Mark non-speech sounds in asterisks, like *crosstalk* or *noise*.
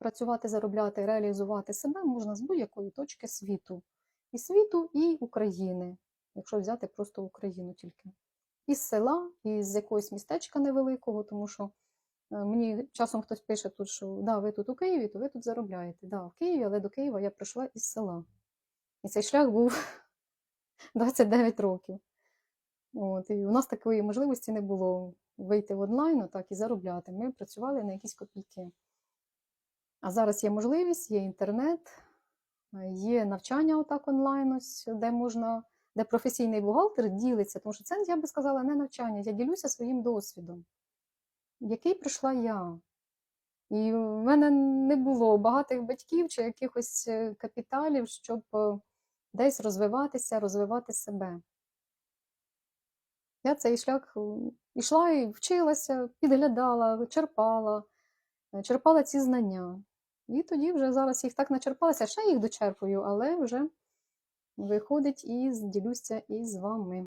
працювати, заробляти, реалізувати себе можна з будь-якої точки світу. І світу, і України, якщо взяти просто Україну тільки. Із села, із якогось містечка невеликого, тому що е, мені часом хтось пише тут, що да, ви тут у Києві, то ви тут заробляєте. Да, в Києві, але до Києва я прийшла із села. І цей шлях був *laughs* 29 років. От, і у нас такої можливості не було вийти в онлайн так, і заробляти. Ми працювали на якісь копійки. А зараз є можливість, є інтернет, е, є навчання отак онлайн, ось, де можна, де професійний бухгалтер ділиться, тому що це, я би сказала, не навчання, я ділюся своїм досвідом, який прийшла я. І в мене не було багатих батьків чи якихось е, капіталів, щоб е, десь розвиватися, розвивати себе. Я цей шлях йшла і вчилася, підглядала, черпала, черпала ці знання. І тоді вже зараз їх так начерпалася, ще їх дочерпую, але вже виходить і ділюся із вами.